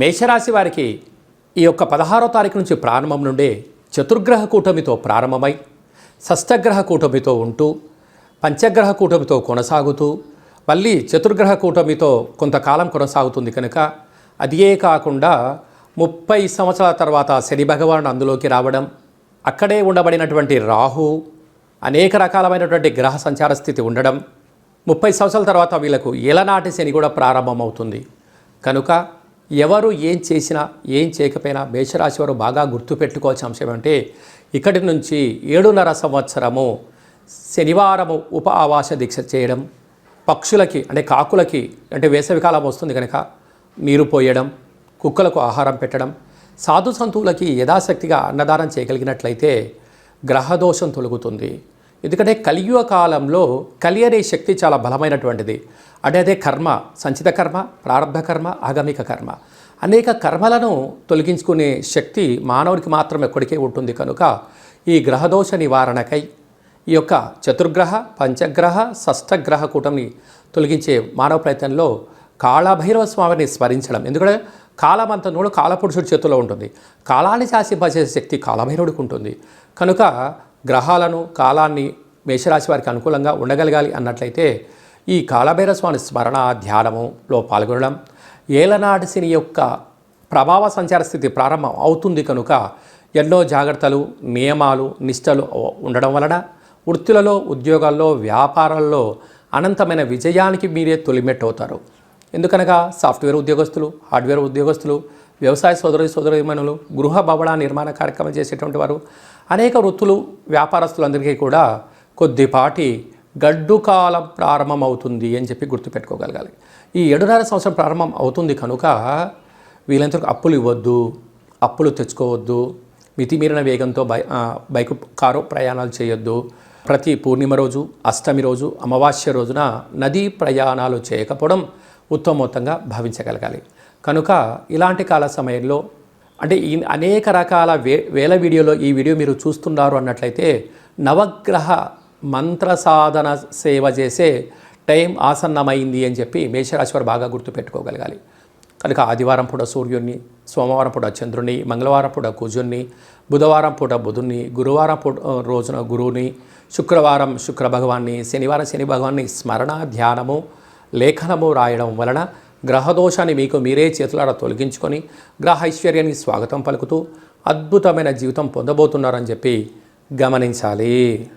మేషరాశి వారికి ఈ యొక్క పదహారో తారీఖు నుంచి ప్రారంభం నుండే చతుర్గ్రహ కూటమితో ప్రారంభమై షష్టగ్రహ కూటమితో ఉంటూ పంచగ్రహ కూటమితో కొనసాగుతూ మళ్ళీ చతుర్గ్రహ కూటమితో కొంతకాలం కొనసాగుతుంది కనుక అదే కాకుండా ముప్పై సంవత్సరాల తర్వాత శని భగవాను అందులోకి రావడం అక్కడే ఉండబడినటువంటి రాహు అనేక రకాలమైనటువంటి గ్రహ సంచార స్థితి ఉండడం ముప్పై సంవత్సరాల తర్వాత వీళ్ళకు ఏలనాటి శని కూడా ప్రారంభమవుతుంది. కనుక ఎవరు ఏం చేసినా ఏం చేయకపోయినా మేషరాశి వారు బాగా గుర్తుపెట్టుకోవాల్సిన అంశం ఏమంటే ఇక్కడి నుంచి ఏడున్నర సంవత్సరము శనివారము ఉప ఆవాస దీక్ష చేయడం పక్షులకి అంటే కాకులకి అంటే వేసవికాలం వస్తుంది కనుక నీరు పోయడం కుక్కలకు ఆహారం పెట్టడం సాధు సంతువులకి యథాశక్తిగా అన్నదానం చేయగలిగినట్లయితే గ్రహదోషం తొలగుతుంది. ఎందుకంటే కలియుగ కాలంలో కలి అనే శక్తి చాలా బలమైనటువంటిది. అంటే అదే కర్మ సంచిత కర్మ ప్రారంభ కర్మ ఆగమిక కర్మ. అనేక కర్మలను తొలగించుకునే శక్తి మానవుడికి మాత్రం ఎక్కడికే ఉంటుంది. కనుక ఈ గ్రహదోష నివారణకై ఈ యొక్క చతుర్గ్రహ పంచగ్రహ షష్టగ్రహ కూటమిని తొలగించే మానవ ప్రయత్నంలో కాళభైరవ స్వామిని స్మరించడం. ఎందుకంటే కాలమంతా కూడా కాలపురుషుడి చేతిలో ఉంటుంది. కాలాన్ని శాసింపజేసే శక్తి కాలభైరవుడికి ఉంటుంది. కనుక గ్రహాలను కాలాన్ని మేషరాశి వారికి అనుకూలంగా ఉండగలగాలి అన్నట్లయితే ఈ కాలభైరవ స్వామి స్మరణ ధ్యానములో పాల్గొనడం ఏలనాటి శని యొక్క ప్రభావ సంచార స్థితి ప్రారంభం అవుతుంది కనుక ఎన్నో జాగ్రత్తలు నియమాలు నిష్టలు ఉండడం వలన వృత్తులలో ఉద్యోగాల్లో వ్యాపారాల్లో అనంతమైన విజయానికి మీరే తొలిమెట్ అవుతారు. ఎందుకనగా సాఫ్ట్వేర్ ఉద్యోగస్తులు హార్డ్వేర్ ఉద్యోగస్తులు వ్యవసాయ సోదరి సోదరిమణులు గృహ భవన నిర్మాణ కార్యక్రమం చేసేటువంటి వారు అనేక వృత్తులు వ్యాపారస్తులందరికీ కూడా కొద్దిపాటి గడ్డు కాలం ప్రారంభం అవుతుంది అని చెప్పి గుర్తుపెట్టుకోగలగాలి. ఈ ఏడున్నర సంవత్సరం ప్రారంభం అవుతుంది కనుక వీళ్ళంతకు అప్పులు ఇవ్వద్దు అప్పులు తెచ్చుకోవద్దు మితిమీరిన వేగంతో బై బైకు కారు ప్రయాణాలు చేయొద్దు. ప్రతి పూర్ణిమ రోజు అష్టమి రోజు అమావాస్య రోజున నదీ ప్రయాణాలు చేయకపోవడం ఉత్తమోత్తంగా భావించగలగాలి. కనుక ఇలాంటి కాల సమయంలో అంటే ఈ అనేక రకాల వే వేల వీడియోలో ఈ వీడియో మీరు చూస్తున్నారు అన్నట్లయితే నవగ్రహ మంత్ర సాధన సేవ చేసే టైం ఆసన్నమైంది అని చెప్పి మేషరాశి వారు బాగా గుర్తుపెట్టుకోగలగాలి కనుక ఆదివారం పూట సూర్యుడిని సోమవారం పూట చంద్రుని మంగళవారం పూట కుజుణ్ణి బుధవారం పూట బుధుణ్ణి గురువారం పూట రోజున గురువుని శుక్రవారం శుక్ర భగవాన్ని శనివారం శని భగవాన్ని స్మరణ ధ్యానము లేఖనము రాయడం వలన గ్రహదోషాన్ని మీకు మీరే చేతులాడ తొలగించుకొని గ్రహ ఐశ్వర్యానికి స్వాగతం పలుకుతూ అద్భుతమైన జీవితం పొందబోతున్నారని చెప్పి గమనించాలి.